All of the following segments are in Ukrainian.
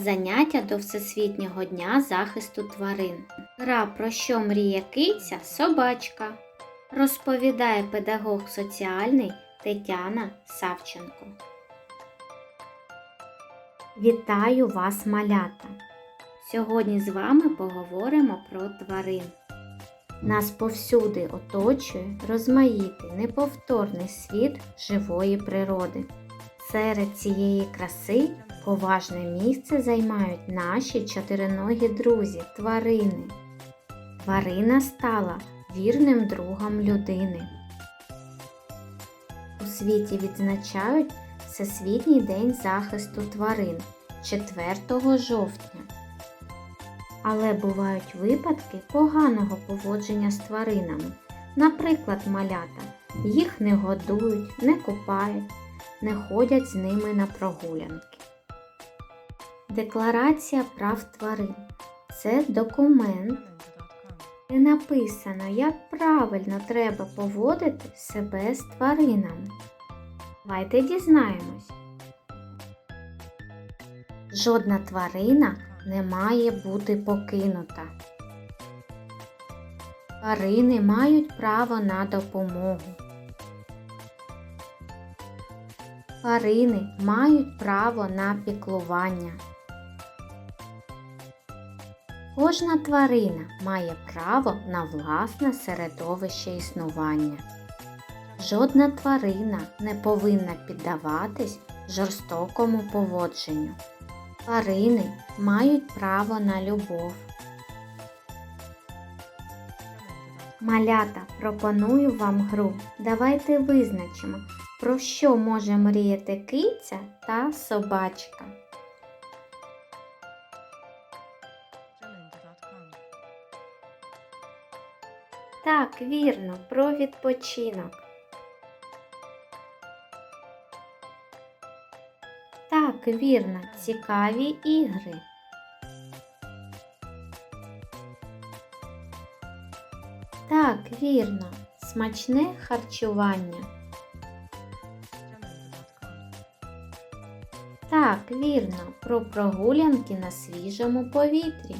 Заняття до Всесвітнього дня захисту тварин. Гра про що мріє киця собачка. Розповідає педагог соціальний Тетяна Савченко. Вітаю вас, малята! Сьогодні з вами поговоримо про тварин. Нас повсюди оточує розмаїтий, неповторний світ живої природи. Серед цієї краси поважне місце займають наші чотириногі друзі тварини. Тварина стала вірним другом людини. У світі відзначають Всесвітній день захисту тварин 4 жовтня. Але бувають випадки поганого поводження з тваринами. Наприклад, малята. Їх не годують, не купають, не ходять з ними на прогулянки. Декларація прав тварин це документ, де написано, як правильно треба поводити себе з тваринами. Давайте дізнаємось. Жодна тварина не має бути покинута. Тварини мають право на допомогу. Тварини мають право на піклування. Кожна тварина має право на власне середовище існування. Жодна тварина не повинна піддаватись жорстокому поводженню. Тварини мають право на любов. Малята, пропоную вам гру. Давайте визначимо, про що може мріяти киця та собачка. Так, вірно, про відпочинок. Так, вірно, цікаві ігри. Так, вірно, смачне харчування. Так, вірно, про прогулянки на свіжому повітрі.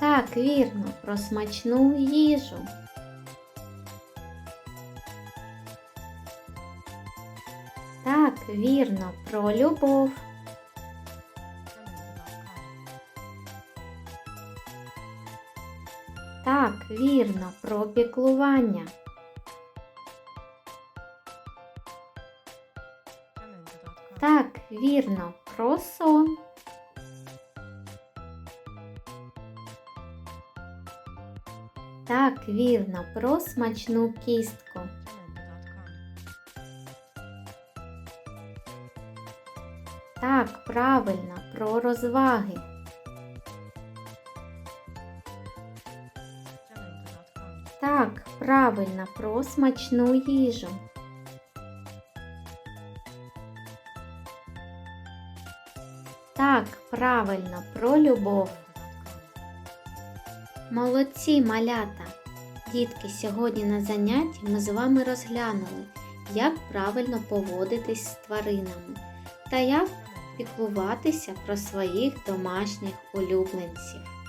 Так, вірно, про смачну їжу. Так, вірно, про любов. Так, вірно, про піклування. Вірно, про сон. Так, вірно, про смачну кістку. Так, правильно, про розваги. Так, правильно, про смачну їжу. Так, правильно, про любов. Молодці малята! Дітки, сьогодні на занятті ми з вами розглянули, як правильно поводитись з тваринами та як піклуватися про своїх домашніх улюбленців.